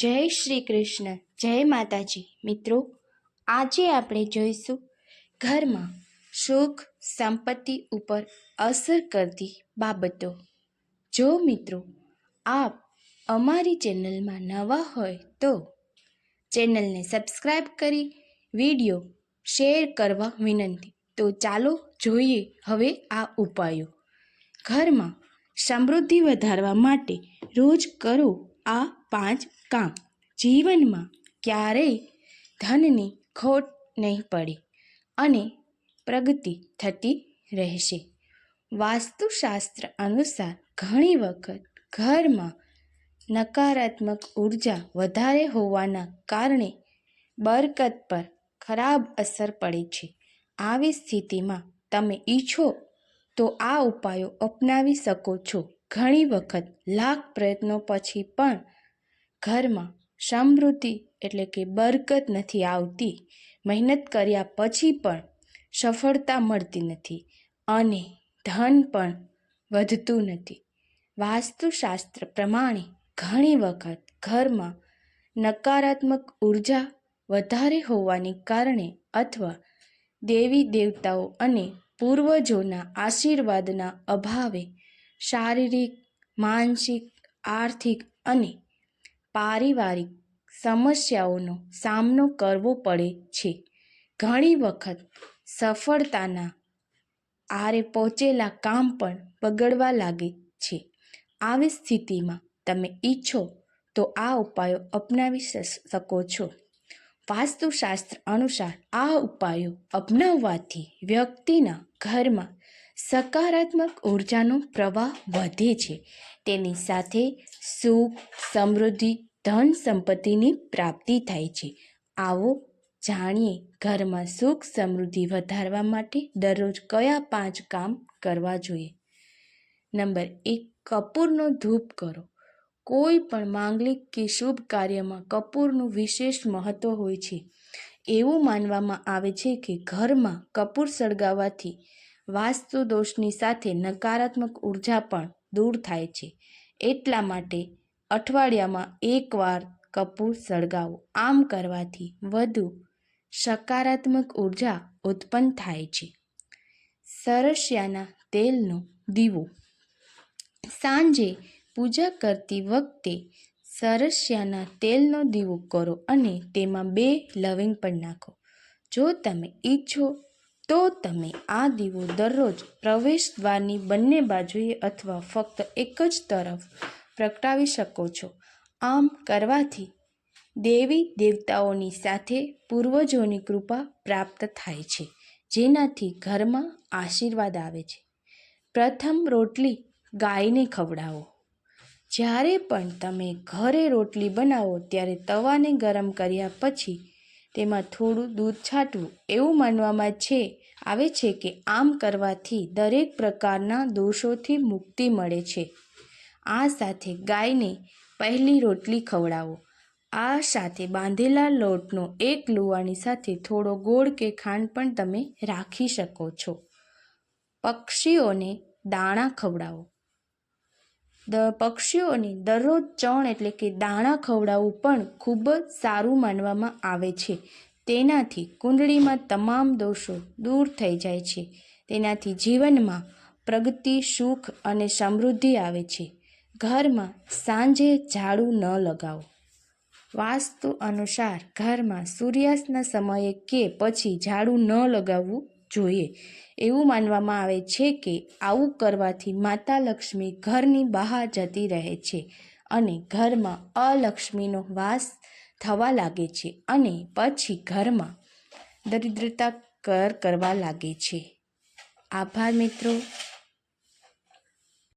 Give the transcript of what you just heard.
જય શ્રી કૃષ્ણ. જય માતાજી. મિત્રો, આજે આપણે જોઈશું ઘરમાં સુખ, સંપત્તિ ઉપર અસર કરતી બાબતો. જો મિત્રો, આપ અમારી ચેનલમાં નવા હોય તો ચેનલને સબસ્ક્રાઈબ કરી વીડિયો શેર કરવા વિનંતી. તો ચાલો જોઈએ હવે આ ઉપાયો. ઘરમાં સમૃદ્ધિ વધારવા માટે રોજ કરો આ પાંચ કામ. જીવનમાં ક્યારેય ધનની ખોટ નહીં પડે અને પ્રગતિ થતી રહેશે. વાસ્તુશાસ્ત્ર અનુસાર ઘણી વખત ઘરમાં નકારાત્મક ઊર્જા વધારે હોવાના કારણે બરકત પર ખરાબ અસર પડે છે. આવી સ્થિતિમાં તમે ઈચ્છો તો આ ઉપાયો અપનાવી શકો છો. ઘણી વખત લાખ પ્રયત્નો પછી પણ ઘરમાં સમૃદ્ધિ એટલે કે બરકત નથી આવતી. મહેનત કર્યા પછી પણ સફળતા મળતી નથી અને ધન પણ વધતું નથી. વાસ્તુશાસ્ત્ર પ્રમાણે ઘણી વખત ઘરમાં નકારાત્મક ઊર્જા વધારે હોવાને કારણે અથવા દેવી દેવતાઓ અને પૂર્વજોના આશીર્વાદના અભાવે શારીરિક, માનસિક, આર્થિક અને પારિવારિક સમસ્યાઓનો સામનો કરવો પડે છે. ઘણી વખત સફળતાના આરે પહોંચેલા કામ પણ બગડવા લાગે છે. આવી સ્થિતિમાં તમે ઈચ્છો તો આ ઉપાયો અપનાવી શકો છો. વાસ્તુશાસ્ત્ર અનુસાર આ ઉપાયો અપનાવવાથી વ્યક્તિના ઘરમાં સકારાત્મક ઉર્જાનો પ્રવાહ વધે છે. તેની સાથે સુખ, સમૃદ્ધિ, ધન સંપત્તિની પ્રાપ્તિ થાય છે. આવો જાણીએ ઘરમાં સુખ સમૃદ્ધિ વધારવા માટે દરરોજ કયા પાંચ કામ કરવા જોઈએ? નંબર એક, કપૂરનો ધૂપ કરો. કોઈ પણ માંગલિક કે શુભ કાર્યમાં કપૂરનું વિશેષ મહત્વ હોય છે. એવું માનવામાં આવે છે કે ઘરમાં કપૂર સળગાવવાથી વાસ્તુ દોષની સાથે નકારાત્મક ઊર્જા પણ દૂર થાય છે. એટલા માટે અઠવાડિયામાં એકવાર કપૂર સળગાવો. આમ કરવાથી વધુ સકારાત્મક ઊર્જા ઉત્પન્ન થાય છે. સરસિયાના તેલનો દીવો. સાંજે પૂજા કરતી વખતે સરસિયાના તેલનો દીવો કરો અને તેમાં બે લવિંગ પણ નાખો. જો તમે ઈચ્છો તો તમે આ દીવો દરરોજ પ્રવેશ દ્વારની બંને બાજુએ અથવા ફક્ત એક જ તરફ પ્રગટાવી શકો છો. આમ કરવાથી દેવી દેવતાઓની સાથે પૂર્વજોની કૃપા પ્રાપ્ત થાય છે, જેનાથી ઘરમાં આશીર્વાદ આવે છે. પ્રથમ રોટલી ગાયને ખવડાવો. જ્યારે પણ તમે ઘરે રોટલી બનાવો ત્યારે તવાને ગરમ કર્યા પછી તેમાં થોડું દૂધ છાંટવું એવું માનવામાં છે, આવે છે કે આમ કરવાથી દરેક પ્રકારના દોષોથી મુક્તિ મળે છે. આ સાથે ગાયને પહેલી રોટલી ખવડાવો. આ સાથે બાંધેલા લોટનો એક લુવાની સાથે થોડો ગોળ કે ખાંડ પણ તમે રાખી શકો છો. પક્ષીઓને દાણા ખવડાવો. દ પક્ષીઓને દરરોજ ચણ એટલે કે દાણા ખવડાવવું પણ ખૂબ જ સારું માનવામાં આવે છે. તેનાથી કુંડળીમાં તમામ દોષો દૂર થઈ જાય છે. તેનાથી જીવનમાં પ્રગતિ, સુખ અને સમૃદ્ધિ આવે છે. ઘરમાં સાંજે ઝાડુ ન લગાવો. વાસ્તુ અનુસાર ઘરમાં સૂર્યાસ્તના સમયે કે પછી ઝાડુ ન લગાવવું જોઈએ. એવું માનવામાં આવે છે કે આવું કરવાથી માતા લક્ષ્મી ઘરની બહાર જતી રહે છે અને ઘરમાં અલક્ષ્મીનો વાસ થવા લાગે છે અને પછી ઘરમાં દરિદ્રતા કર કરવા લાગે છે. આભાર મિત્રો.